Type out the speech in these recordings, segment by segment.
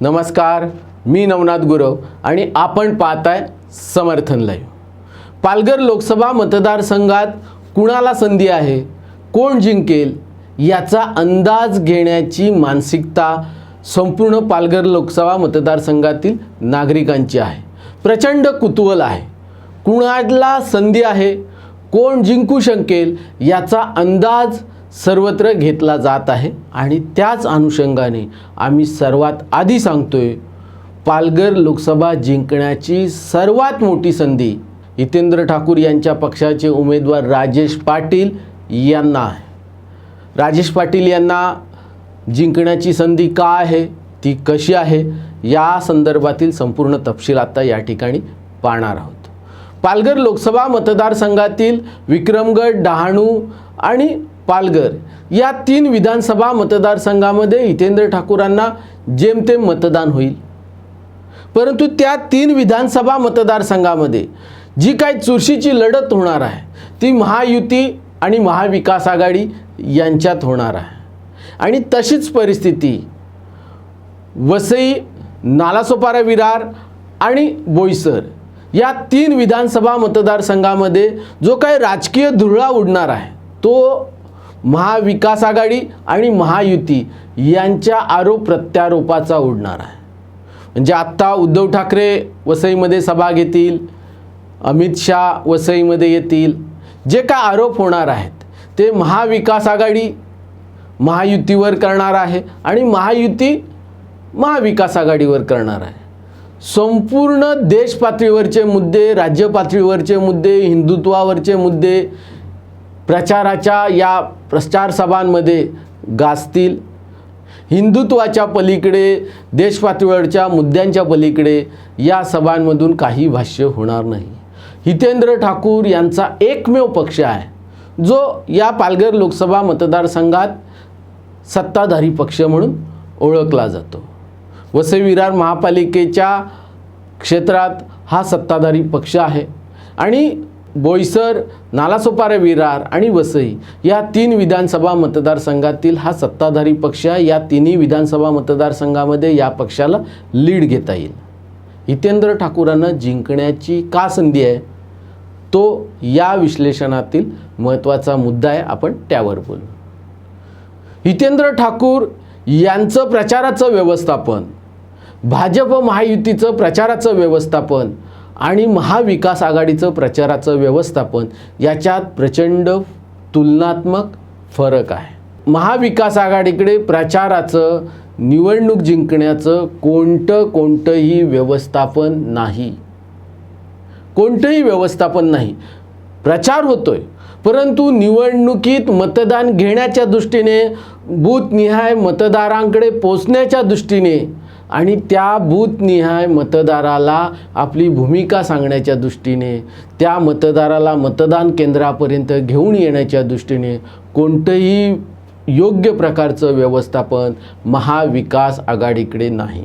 नमस्कार मी नवनाथ गुरव आणि आपण पाहताय समर्थन लाईव्ह पालघर लोकसभा मतदारसंघात कुणाला संधी आहे कोण जिंकेल याचा अंदाज घेण्याची मानसिकता संपूर्ण पालघर लोकसभा मतदारसंघातील नागरिकांची आहे. प्रचंड कुतूहल आहे. कुणाला संधी आहे कोण जिंकू शकेल याचा अंदाज सर्वत्र घेतला जात आहे आणि त्याच अनुषंगाने आम्ही सर्वात आधी सांगतोय पालघर लोकसभा जिंकण्याची सर्वात मोठी संधी हितेंद्र ठाकूर यांच्या पक्षाचे उमेदवार राजेश पाटील यांना आहे. राजेश पाटील यांना जिंकण्याची संधी का आहे? ती कशी आहे? या संदर्भातील संपूर्ण तपशील आता या ठिकाणी पाहणार आहोत. पालघर लोकसभा मतदारसंघातील विक्रमगड डहाणू आणि पालघर या तीन विधानसभा मतदारसंघामध्ये हितेंद्र ठाकूरांना जेमतेम मतदान होईल. परंतु त्या तीन विधानसभा मतदारसंघामध्ये जी काही चुरशीची लढत होणार आहे ती महायुती आणि महाविकास आघाडी यांच्यात होणार आहे. आणि तशीच परिस्थिती वसई नालासोपारा विरार आणि बोईसर या तीन विधानसभा मतदारसंघामध्ये जो काही राजकीय धुळा उडणार आहे तो महाविकास आघाडी आणि महायुती यांच्या आरोप प्रत्यारोपाचा उडणार आहे. म्हणजे आत्ता उद्धव ठाकरे वसईमध्ये सभा घेतील अमित शाह वसईमध्ये येतील जे काय आरोप होणार आहेत ते महाविकास आघाडी महायुतीवर करणार आहे आणि महायुती महाविकास आघाडीवर करणार आहे. संपूर्ण देश पातळीवरचे मुद्दे राज्य पातळीवरचे मुद्दे हिंदुत्वावरचे मुद्दे प्रचाराच्या या प्रचार सभांमध्ये गाजतील. हिंदुत्वाच्या पलीकडे देशपातळीवरच्या मुद्द्यांच्या पलीकडे या सभांमधून काही भाष्य होणार नाही. हितेंद्र ठाकूर यांचा एकमेव पक्ष आहे जो या पालघर लोकसभा मतदारसंघात सत्ताधारी पक्ष म्हणून ओळखला जातो. वसई विरार महापालिकेच्या क्षेत्रात हा सत्ताधारी पक्ष आहे आणि बोईसर नालासोपारा विरार आणि वसई या तीन विधानसभा मतदारसंघातील हा सत्ताधारी पक्ष आहे. या तिन्ही विधानसभा मतदारसंघामध्ये या पक्षाला लीड घेता येईल. हितेंद्र ठाकूरांना जिंकण्याची का संधी आहे? तो या विश्लेषणातील महत्त्वाचा मुद्दा आहे आपण त्यावर बोलू. हितेंद्र ठाकूर यांचं प्रचाराचं व्यवस्थापन भाजप महायुतीचं प्रचाराचं व्यवस्थापन आणि महाविकास आघाडीचं प्रचाराचं व्यवस्थापन याच्यात प्रचंड तुलनात्मक फरक आहे. महाविकास आघाडीकडे प्रचाराचं निवडणूक जिंकण्याचं कोणतं कोणतंही व्यवस्थापन नाही. कोणतंही व्यवस्थापन नाही. प्रचार होतोय. परंतु निवडणुकीत मतदान घेण्याच्या दृष्टीने बूथनिहाय मतदारांकडे पोचण्याच्या दृष्टीने आणि त्या बूथनिहाय मतदाराला आपली भूमिका सांगण्याच्या दृष्टीने त्या मतदाराला मतदान केंद्रापर्यंत घेऊन येण्याच्या दृष्टीने कोणतंही योग्य प्रकारचं व्यवस्थापन महाविकास आघाडीकडे नाही.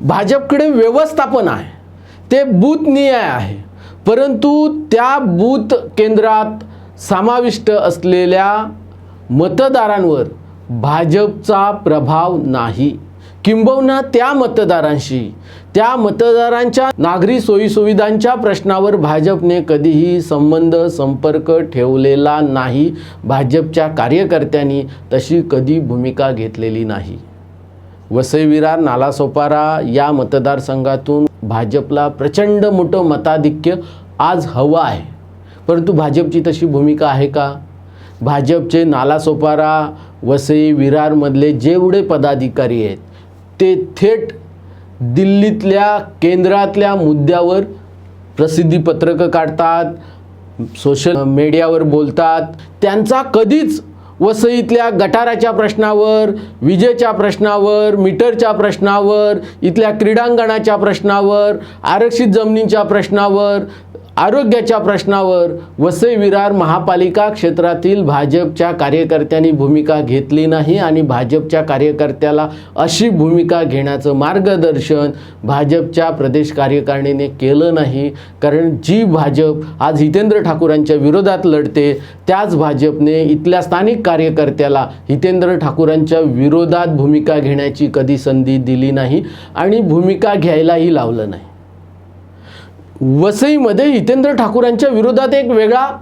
भाजपकडे व्यवस्थापन आहे ते बूथनिहाय आहे परंतु त्या बूथ केंद्रात समाविष्ट असलेल्या मतदारांवर भाजपचा प्रभाव नाही. किंबहुना त्या मतदारांशी. त्या मतदारांच्या नागरी सोयीसुविधांच्या प्रश्नावर भाजपने कधीही संबंध संपर्क ठेवलेला नाही. भाजपच्या कार्यकर्त्यांनी तशी कधी भूमिका घेतलेली नाही. वसई विरार नालासोपारा या मतदारसंघातून भाजपला प्रचंड मोठं मताधिक्य आज हवं आहे. परंतु भाजपची तशी भूमिका आहे का? भाजपचे नालासोपारा वसई विरारमधले जेवढे पदाधिकारी आहेत ते थेट दिल्लीतल्या केंद्रातल्या मुद्द्यावर प्रसिद्धीपत्रकं काढतात सोशल मीडियावर बोलतात. त्यांचा कधीच वसईतल्या गटाराच्या प्रश्नावर विजेच्या प्रश्नावर मीटरच्या प्रश्नावर इथल्या क्रीडांगणाच्या प्रश्नावर आरक्षित जमिनींच्या प्रश्नावर आरोग्याच्या प्रश्नावर वसई विरार महापालिका क्षेत्रातील भाजपच्या कार्यकर्त्यांनी भूमिका घेतली नाही आणि भाजपच्या कार्यकर्त्याला अशी भूमिका घेण्याचं मार्गदर्शन भाजपच्या प्रदेश कार्यकारिणीने केलं नाही. कारण जी भाजप आज हितेंद्र ठाकूरांच्या विरोधात लढते त्याच भाजपने इथल्या स्थानिक कार्यकर्त्याला हितेंद्र ठाकूरांच्या विरोधात भूमिका घेण्याची कधी संधी दिली नाही आणि भूमिका घ्यायलाही लावलं नाही. वसईमध्ये हितेंद्र ठाकूरांच्या विरोधात एक वेगळा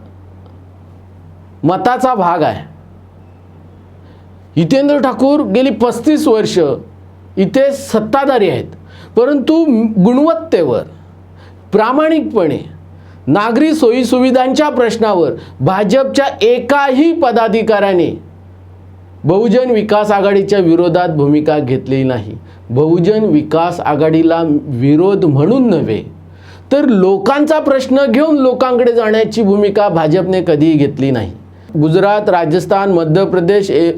मताचा भाग आहे. हितेंद्र ठाकूर गेली पस्तीस वर्ष इथे सत्ताधारी आहेत. परंतु गुणवत्तेवर प्रामाणिकपणे नागरी सोयीसुविधांच्या प्रश्नावर भाजपच्या एकाही पदाधिकाऱ्याने बहुजन विकास आघाडीच्या विरोधात भूमिका घेतलेली नाही. बहुजन विकास आघाडीला विरोध म्हणून नव्हे तर लोकांचा प्रश्न घेऊन लोकांकडे जाण्याची भूमिका भाजपने कधीही घेतली नाही. गुजरात राजस्थान मध्य प्रदेश ए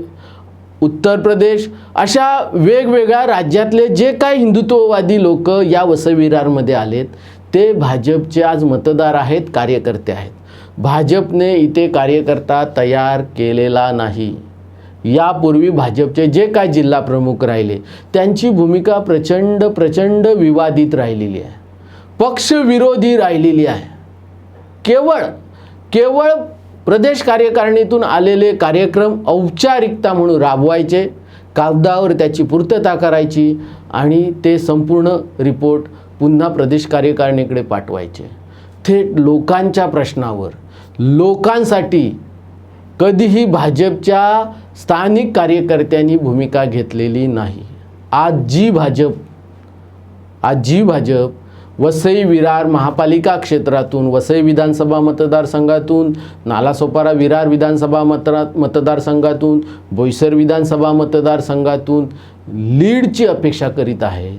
उत्तर प्रदेश अशा वेगवेगळ्या राज्यातले जे काही हिंदुत्ववादी लोक या वसविरारमध्ये आलेत ते भाजपचे आज मतदार आहेत कार्यकर्ते आहेत. भाजपने इथे कार्यकर्ता तयार केलेला नाही. यापूर्वी भाजपचे जे काय जिल्हा प्रमुख राहिले त्यांची भूमिका प्रचंड प्रचंड विवादित राहिलेली आहे. पक्षविरोधी राहिलेली आहे. केवळ केवळ प्रदेश कार्यकारिणीतून आलेले कार्यक्रम औपचारिकता म्हणून राबवायचे कागदावर त्याची पूर्तता करायची आणि ते संपूर्ण रिपोर्ट पुन्हा प्रदेश कार्यकारिणीकडे पाठवायचे. थेट लोकांच्या प्रश्नावर लोकांसाठी कधीही भाजपच्या स्थानिक कार्यकर्त्यांनी भूमिका घेतलेली नाही. आज जी भाजप आज जी भाजप वसई विरार महापालिका क्षेत्रातून वसई विधानसभा मतदारसंघातून नालासोपारा विरार विधानसभा मतदार मतदारसंघातून बोईसर विधानसभा मतदारसंघातून लीडची अपेक्षा करीत आहे.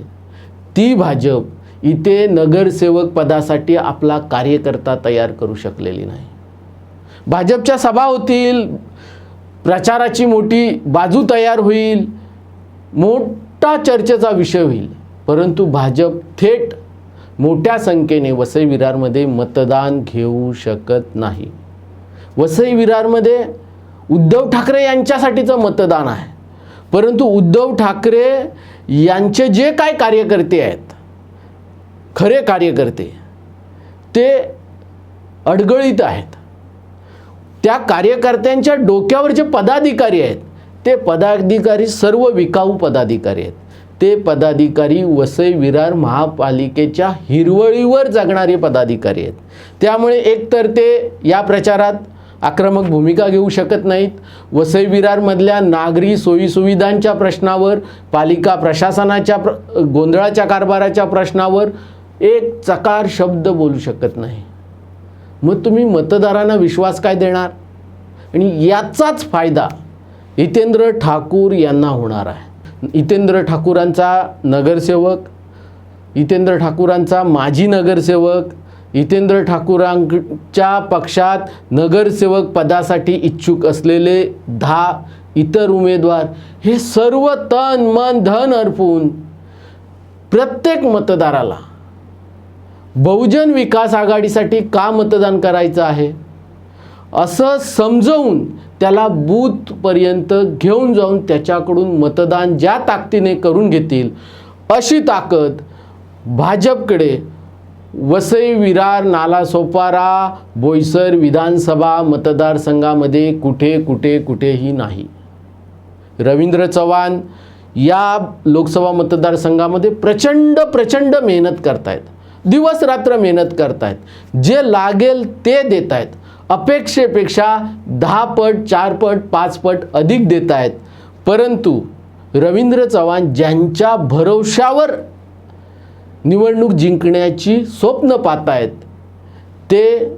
ती भाजप इथे नगरसेवक पदासाठी आपला कार्यकर्ता तयार करू शकलेली नाही. भाजपच्या सभा होतील प्रचाराची मोठी बाजू तयार होईल मोठा चर्चेचा विषय होईल परंतु भाजप थेट मोठ्या संख्येने वसई विरारमध्ये मतदान घेऊ शकत नाही. वसई विरारमध्ये उद्धव ठाकरे यांच्यासाठीचं मतदान आहे. परंतु उद्धव ठाकरे यांचे जे काय कार्यकर्ते आहेत खरे कार्यकर्ते ते अडगळीत आहेत. त्या कार्यकर्त्यांच्या डोक्यावर जे पदाधिकारी आहेत ते पदाधिकारी सर्व विकाऊ पदाधिकारी आहेत. ते पदाधिकारी वसई विरार महापालिकेच्या हिरवळीवर जगणारे पदाधिकारी आहेत. त्यामुळे एकतर ते या प्रचारात आक्रमक भूमिका घेऊ शकत नाहीत. वसई विरारमधल्या नागरी सोयीसुविधांच्या प्रश्नावर पालिका प्रशासनाच्या प्र गोंधळाच्या कारभाराच्या प्रश्नावर एक चकार शब्द बोलू शकत नाही. मग तुम्ही मतदारांना विश्वास काय देणार? आणि याचाच फायदा हितेंद्र ठाकूर यांना होणार आहे. हितेंद्र ठाकूरांचा नगरसेवक हितेंद्र ठाकूरांचा माजी नगरसेवक हितेंद्र ठाकूरांच्या पक्षात नगरसेवक पदासाठी इच्छुक असलेले दहा इतर उमेदवार हे सर्व तन मन धन अर्पून प्रत्येक मतदाराला बहुजन विकास आघाडीसाठी का मतदान करायचं आहे? असं समजवून त्याला बूथपर्यंत घेऊन जाऊन त्याच्याकडून मतदान ज्या ताकदीने करून घेतील अशी ताकद भाजपकडे वसई विरार नालासोपारा बोईसर विधानसभा मतदारसंघामध्ये कुठे कुठे कुठेही नाही. रवींद्र चव्हाण या लोकसभा मतदारसंघामध्ये प्रचंड प्रचंड मेहनत करतायत. दिवस रात्र मेहनत करतायत. जे लागेल ते देत आहेत अपेक्षेपेक्षा दहा पट चार पट पाच पट अधिक देत आहेत. परंतु रवींद्र चव्हाण ज्यांच्या भरवशावर निवडणूक जिंकण्याची स्वप्न पाहतायत ते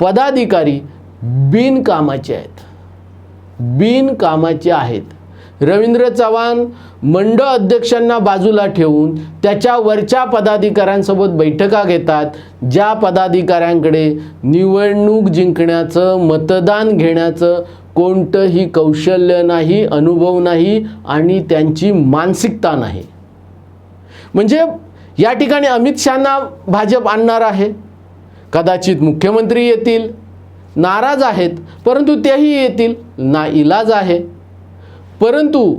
पदाधिकारी बिनकामाचे आहेत. बिनकामाचे आहेत. रवींद्र चव्हाण मंडळ अध्यक्षांना बाजूला ठेवून त्याच्या वरच्या पदाधिकाऱ्यांसोबत बैठका घेतात ज्या पदाधिकाऱ्यांकडे निवडणूक जिंकण्याचं मतदान घेण्याचं कोणतंही कौशल्य नाही अनुभव नाही आणि त्यांची मानसिकता नाही. म्हणजे या ठिकाणी अमित शहाना भाजप आणणार आहे. कदाचित मुख्यमंत्री येतील. नाराज आहेत परंतु तेही येतील. ना इलाज आहे. परंतु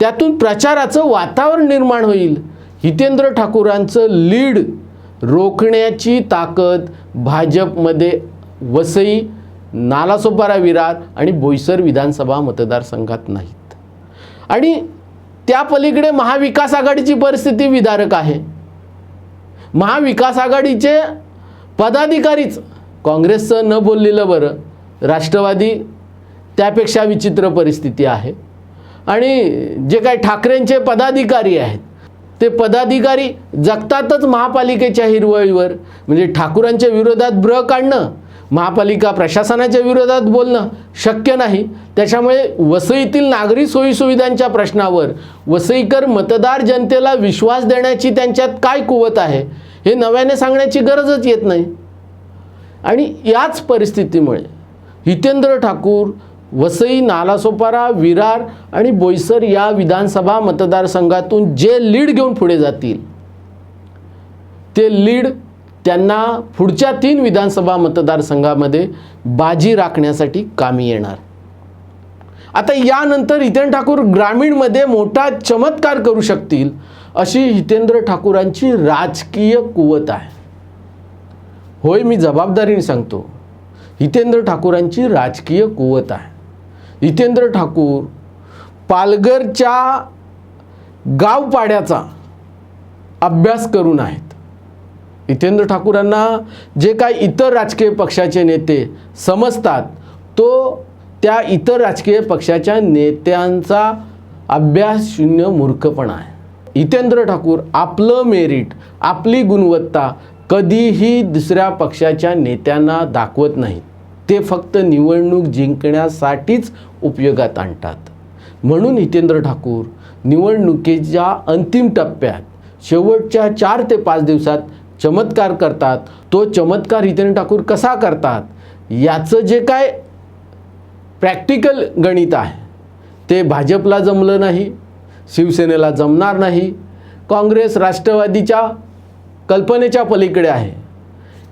त्यातून प्रचाराचं वातावरण निर्माण होईल. हितेंद्र ठाकूरांचं लीड रोखण्याची ताकद भाजपमध्ये वसई नालासोपारा विरार आणि बोईसर विधानसभा मतदारसंघात नाहीत. आणि त्या पलीकडे महाविकास आघाडीची परिस्थिती विदारक आहे. महाविकास आघाडीचे पदाधिकारीच काँग्रेसचं न बोललेलं बरं राष्ट्रवादी त्यापेक्षा विचित्र परिस्थिती आहे. आणि जे काही ठाकरेंचे पदाधिकारी आहेत ते पदाधिकारी जगतातच महापालिकेच्या हिरवळीवर म्हणजे ठाकूरांच्या विरोधात ब्र काढणं महापालिका प्रशासनाच्या विरोधात बोलणं शक्य नाही. त्याच्यामुळे वसईतील नागरी सोयीसुविधांच्या प्रश्नावर वसईकर मतदार जनतेला विश्वास देण्याची त्यांच्यात काय कुवत आहे हे नव्याने सांगण्याची गरजच येत नाही. आणि याच परिस्थितीमुळे हितेंद्र ठाकूर वसई नालासोपारा विरार आणि बोईसर या विधानसभा मतदारसंघातून जे लीड घेऊन पुढे जातील ते लीड त्यांना पुढच्या तीन विधानसभा मतदारसंघामध्ये बाजी राखण्यासाठी कामी येणार. आता यानंतर हितेंद्र ठाकूर ग्रामीणमध्ये मोठा चमत्कार करू शकतील अशी हितेंद्र ठाकूरांची राजकीय कुवत आहे. होय मी जबाबदारीने सांगतो हितेंद्र ठाकूरांची राजकीय कुवत आहे. हितेंद्र ठाकूर पालघरच्या गावपाड्याचा अभ्यास करून आहेत. हितेंद्र ठाकूरांना जे काय इतर राजकीय पक्षाचे नेते समजतात तो त्या इतर राजकीय पक्षाच्या नेत्यांचा अभ्यास शून्य मूर्खपणा आहे. हितेंद्र ठाकूर आपलं मेरिट आपली गुणवत्ता कधीही दुसऱ्या पक्षाच्या नेत्यांना दाखवत नाहीत. ते फक्त निवडणूक जिंकण्यासाठीच उपयोगात आणतात. म्हणून हितेंद्र ठाकूर निवडणुकीच्या अंतिम टप्प्यात शेवटच्या चार ते पाच दिवसात चमत्कार करतात. तो चमत्कार हितेंद्र ठाकूर कसा करतात? याचं जे काय प्रॅक्टिकल गणित आहे ते भाजपला जमलं नाही शिवसेनेला जमणार नाही काँग्रेस राष्ट्रवादीच्या कल्पनेच्या पलीकडे आहे.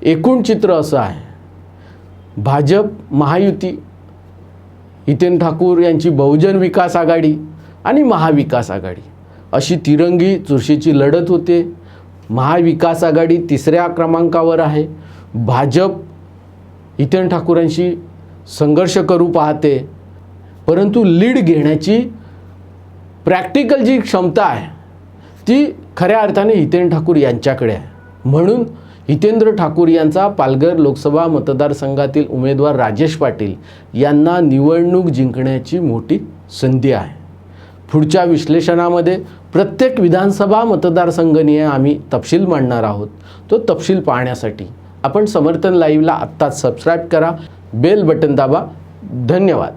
एकूण चित्र असं आहे. भाजप महायुती हितेन ठाकूर यांची बहुजन विकास आघाडी आणि महाविकास आघाडी. अशी तिरंगी चुरशीची लढत होते. महाविकास आघाडी तिसऱ्या क्रमांकावर आहे. भाजप हितेन ठाकूरांशी संघर्ष करू पाहते. परंतु लीड घेण्याची प्रॅक्टिकल जी क्षमता आहे ती खऱ्या अर्थाने हितेन ठाकूर यांच्याकडे आहे. म्हणून हितेंद्र ठाकूर यांचा पालघर लोकसभा मतदारसंघातील उमेदवार राजेश पाटील यांना निवडणूक जिंकण्याची मोठी संधी आहे. पुढच्या विश्लेषणामध्ये प्रत्येक विधानसभा मतदारसंघनीय आम्ही तपशील मांडणार आहोत. तो तपशील पाहण्यासाठी आपण समर्थन लाईव्हला आत्ताच सबस्क्राईब करा बेल बटन दाबा. धन्यवाद.